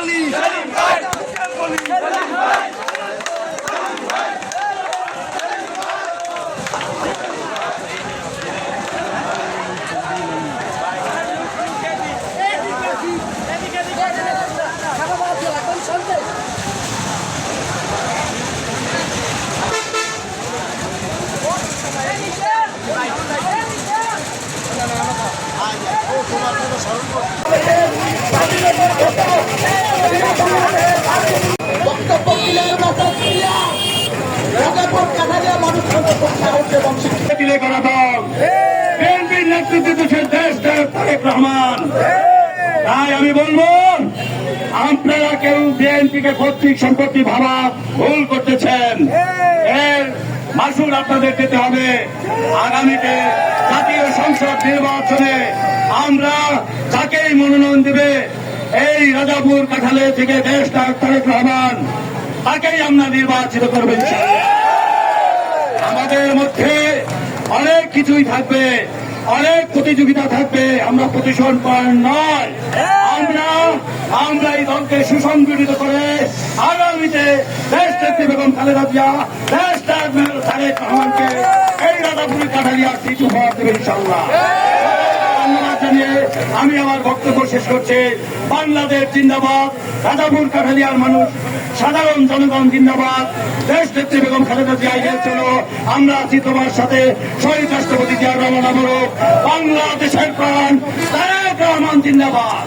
হাতের তালি বক্তব্য দিলে করা দল। বিএনপির নেতৃত্বে দেশের দেশ তারেক রহমান। তাই আমি বলব, আপনারা কেউ কর্তৃক সম্পত্তি ভাবা ভুল করতেছেন। এর মাসুল আপনাদের দিতে হবে। আগামীতে জাতীয় সংসদ নির্বাচনে আমরা যাকেই মনোনয়ন দেবে, এই রাজাপুর কাঠালে থেকে দেশ তারেক রহমান, তাকেই আমরা নির্বাচিত করবেন আমাদের মধ্যে অনেক কিছুই থাকবে অনেক প্রতিযোগিতা থাকবে আমরা প্রতিশোধ পান নয়। আমরা আমরা এই দলকে সুসংগঠিত করে আগামীতে দেশ দেখতে বেগম খালেদা জিয়া দেশ তারেক রহমানকে এই রাজাপুরি কাঠালিয়া সিটু হওয়া দেবে ইনশাল্লাহ আমি আমার বক্তব্য শেষ করছি। বাংলাদেশ জিন্দাবাদ, রাজাপুর কাঠালিয়ার মানুষ, সাধারণ জনগণ জিন্দাবাদ। দেশ নেত্রী বেগম খালেদা জিয়া এগিয়ে চলো। আমরা আছি তোমার সাথে। শহীদ রাষ্ট্রপতি জিয়া রহমান আমরক বাংলাদেশের প্রাণ, তারেক রহমান জিন্দাবাদ।